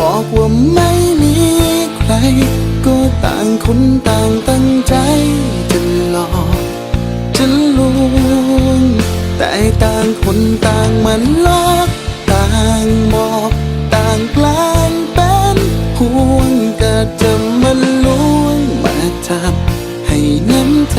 บอกว่าไม่มีใคร ก็ต่างคนต่างตั้งใจจะหลอกจะลวงแต่ต่างคนต่างมาลอกต่างบอกต่างแกล้งเป็นห่วงก็จะมาลวงมาจับให้น้ำใจ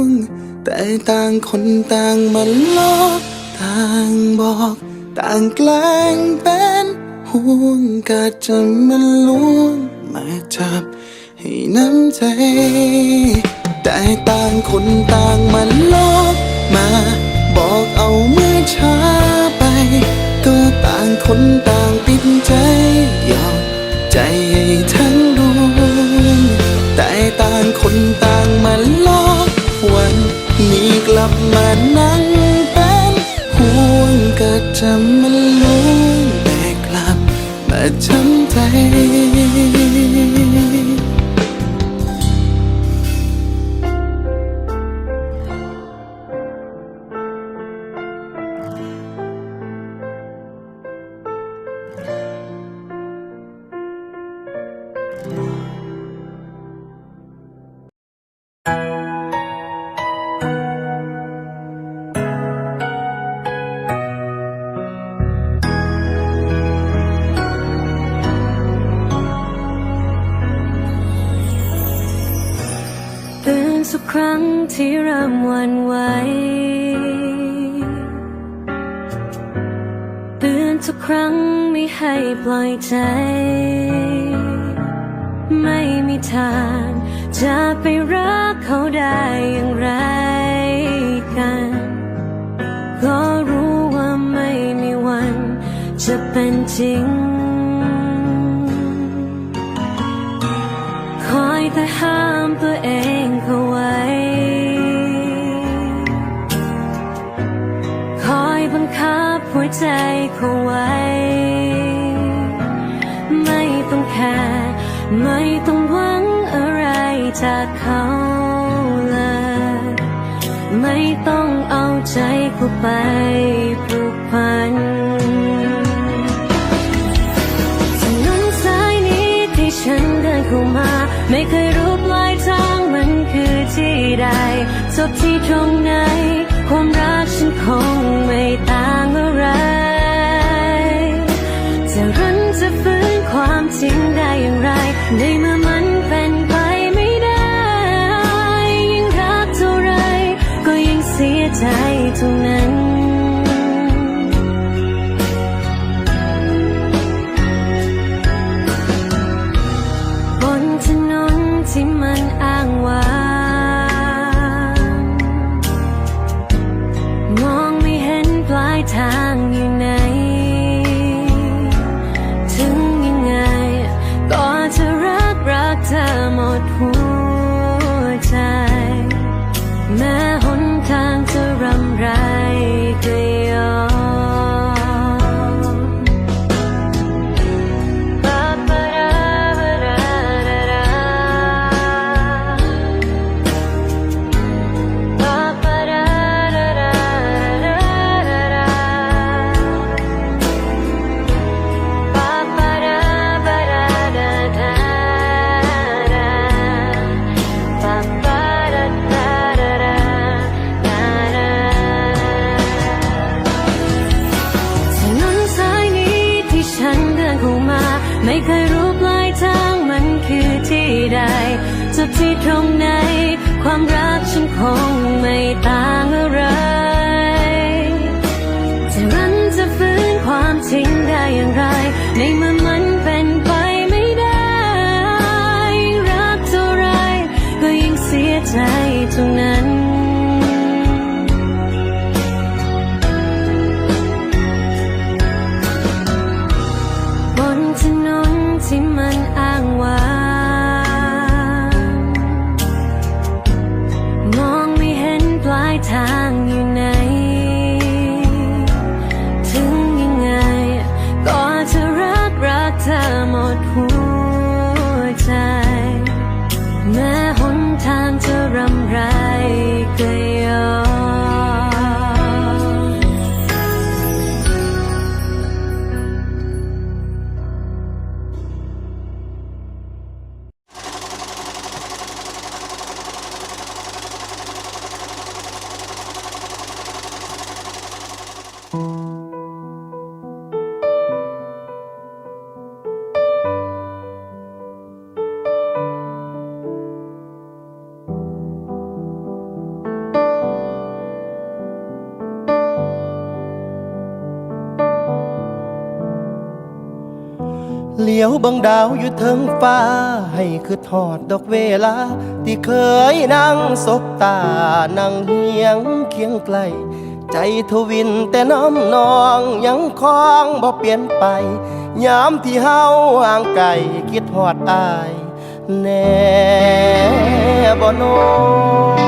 ง แต่ต่างคนต่างมาลอกต่างบอก ต่างแกล้งเป็นห่วงก็จะมาลวงมาจับให้น้ำใจ แต่ต่างคนต่างมาลอกมา บอกเอาเมื่อช้าไป ก็ต่างคนต่างปิดใจยอมใจให้ทั้งดวงแต่ต่างคนต่าง ที่เริ่มวันไหวเตือนทุกครั้งไม่ให้ปล่อยใจ ไม่มีทางจะไปรักเขาได้อย่างไรกัน ก็รู้ว่าไม่มีวัน จะเป็นจริง คอยแต่ห้ามตัวเอง วใจเขาไว้ ไม่ต้องแคร์ไม่ต้องหวังอะไรจากเขาเลย ไม่ต้องเอาใจเขาไปผูกพันถนนสายนี้ที่ฉันเดินเข้ามา ไม่เคยรู้ปลายทางมันคือที่ใดจบที่ตรงไหน ความรักฉันคงไม่ต่างอะไร จะรันจะฟื้นความจริงได้อย่างไร ในเมื่อมันเป็นไปไม่ได้ ยิ่งรักเท่าไร ก็ยิ่งเสียใจเท่านั้นักที่ตรงไหน ความรักฉันคงไม่ต่างอะไรจะรันจะฟื้นความจริงได้อย่างไร ในเมื่อมันเป็นไปไม่ได้ยิ่งรักเท่าไรก็ยิ่งเสียใจเท่านั้น รำไร เหลียวบังดาวอยู่เทิงฟ้า ให้คือทอดดอกเวลา ที่เคยนั่งสบตา นั่งเฮียงเคียงไกล ใจทวินแต่น้ำนองยังคล้องบ่เปลี่ยนไป ยามที่เฮาห่างไกลคิดฮอดอาย แน่บ่นอ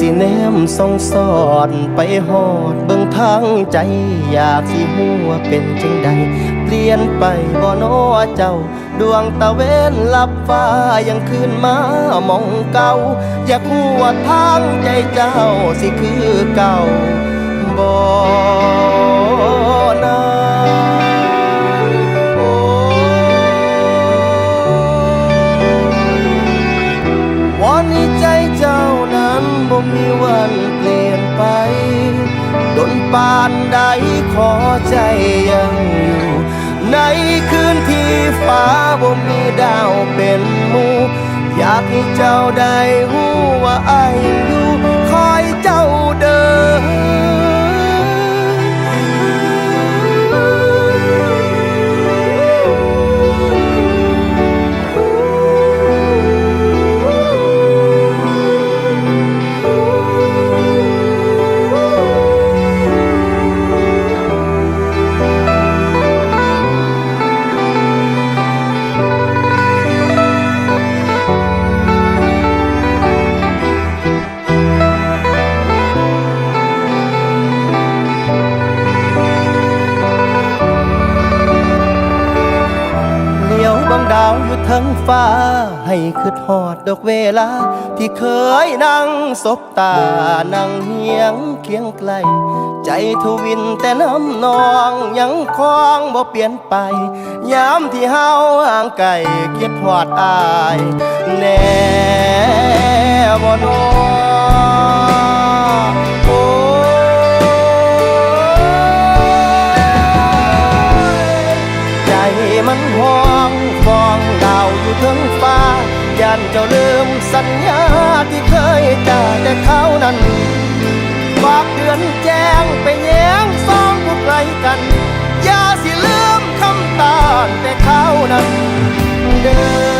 สิแนมส่องสอดไปหอดเบิ่งทางใจ อยากสิหัวเป็นจังใด เปลี่ยนไปบ่นอเจ้า ดวงตะเวนลับฟ้ายังคืนมามองเก่า อยากหัวทางใจเจ้าสิคือเก่าบ่ ดาวเป็นหมู่อยากให้เจ้าได้หูว่าไอ้ ทั้งฟ้า ให้คืดหอดดอกเวลา ที่เคยนั่งสบตา นั่งเฮียงเคียงไกล ใจทวินแต่น้ำนองยังคลองบ่เปลี่ยนไป ยามที่เฮาห่างไกลคิดหอดอาย แน่บ่นอ ถึงฟ้ายันเจ้าลืมสัญญาที่เคยจ่าแต่เขานั้นฝากเดือนแจ้งไปแย้งสองผู้ไกลกัน อย่าสิลืมคำตานแต่เขานั้นเดิน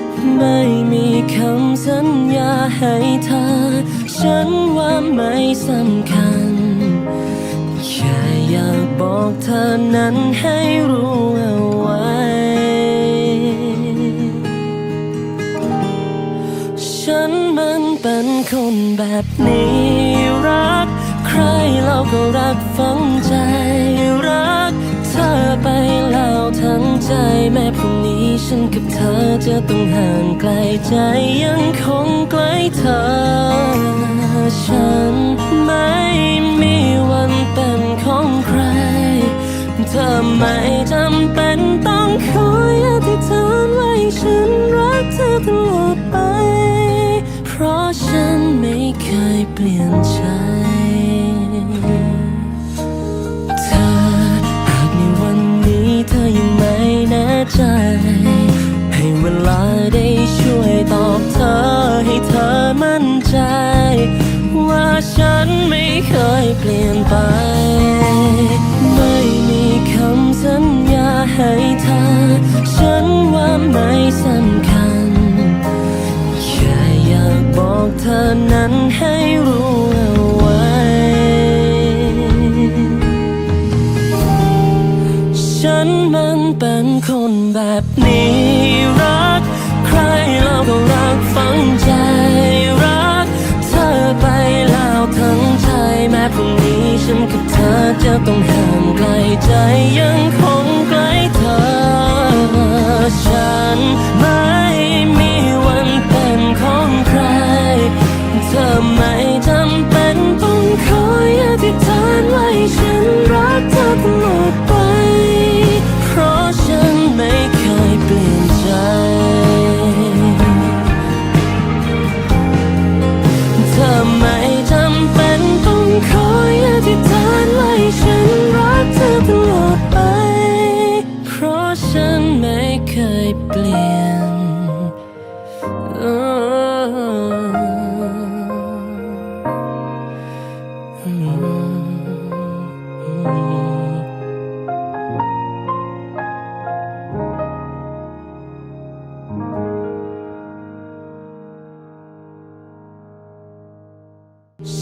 ไม่มีคำสัญญาให้เธอ ฉันว่าไม่สำคัญ แค่อยากบอกเธอนั้นให้รู้เอา อจะต้องห่างไกลใจยังคงใกล้เธอ ฉันไม่มีวันเป็นของใคร เธอไม่จำเป็นต้องคอยอธิษฐานไว้ฉันรักเธอตลอดไป เพราะฉันไม่เคยเปลี่ยนใจ ใจ ว่าฉันไม่เคยเปลี่ยนไป ไม่มีคำสัญญาให้เธอ ฉันว่าไม่สำคัญ แค่อยากบอกเธอนั้นให้รู้เอาไว้ ฉันมันเป็นคนแบบนี้ ห่างไกลใจยังคง เปลี่ยน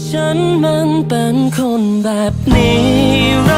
ฉันมันเป็นคนแบบนี้